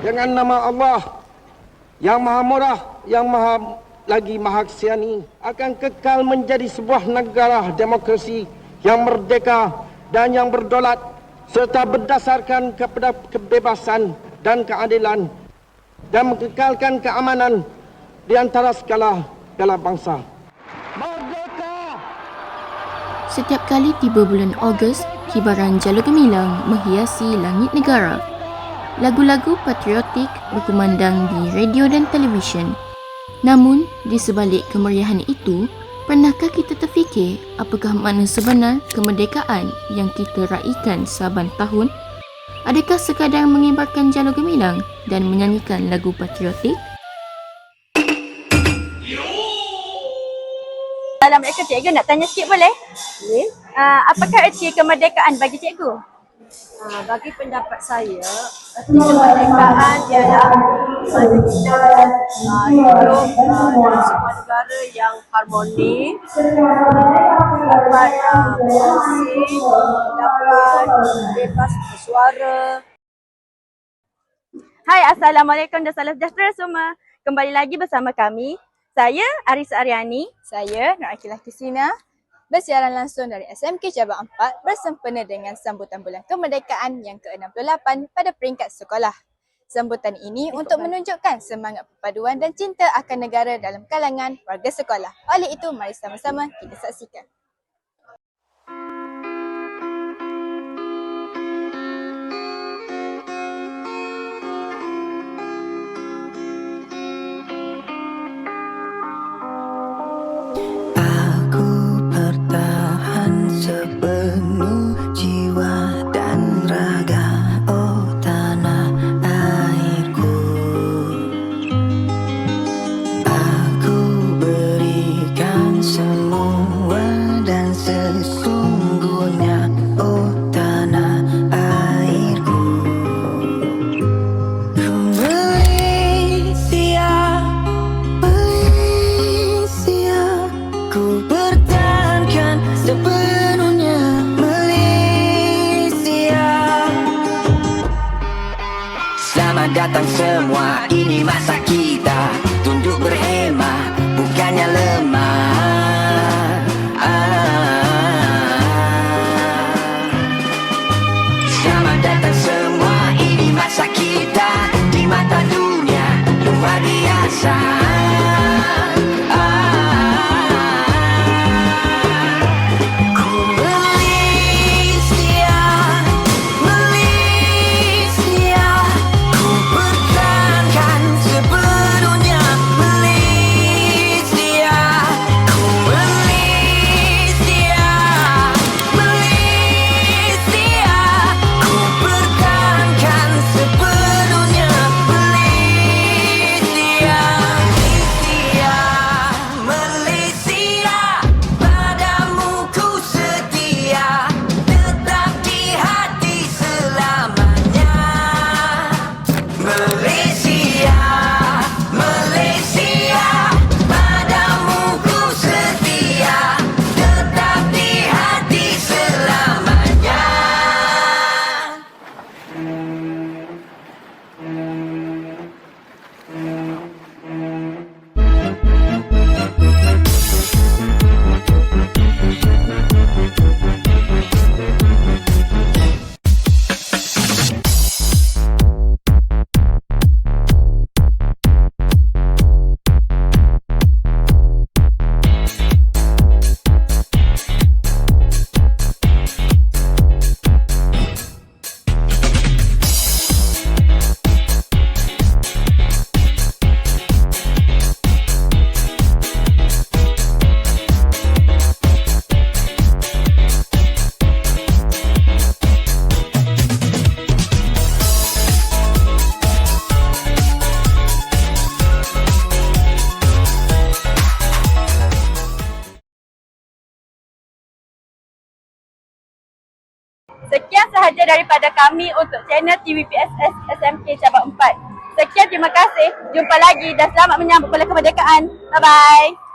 dengan nama Allah yang maha murah, yang maha lagi maha kesiani akan kekal menjadi sebuah negara demokrasi yang merdeka dan yang berdolat serta berdasarkan kepada kebebasan dan keadilan dan mengekalkan keamanan di antara segala segala bangsa. Merdeka! Setiap kali tiba bulan Ogos, kibaran jalur gemilang menghiasi langit negara. Lagu-lagu patriotik berkumandang di radio dan televisyen. Namun, di sebalik kemeriahan itu, pernahkah kita terfikir apakah makna sebenar kemerdekaan yang kita raikan saban tahun? Adakah sekadar mengibarkan jalur gemilang dan menyanyikan lagu patriotik? Assalamualaikum cikgu nak tanya sikit boleh? Boleh. Uh, apakah erti kemerdekaan bagi cikgu? Uh, bagi pendapat saya, kemerdekaan ialah uh, hidup dalam sebuah negara yang harmoni, dapat uh, berfungsi, dapat bebas bersuara. Hai Assalamualaikum dan salam sejahtera semua. Kembali lagi bersama kami. Saya Arisa Aryani. Saya Nur Akilah Kisina bersiaran langsung dari SMK Cabang 4 bersempena dengan sambutan bulan kemerdekaan yang ke-68 pada peringkat sekolah. Sambutan ini untuk menunjukkan semangat perpaduan dan cinta akan negara dalam kalangan warga sekolah. Oleh itu, mari sama-sama kita saksikan. Sesungguhnya Oh tanah airku. Malaysia Malaysia Ku bertahankan sepenuhnya Malaysia Selamat datang semua, ini masa kita. Tunduk berhemah, bukannya lemah Sekian sahaja daripada kami untuk channel TVPSS SMK Cabang 4. Sekian terima kasih. Jumpa lagi dan selamat menyambut bulan kemerdekaan. Bye-bye.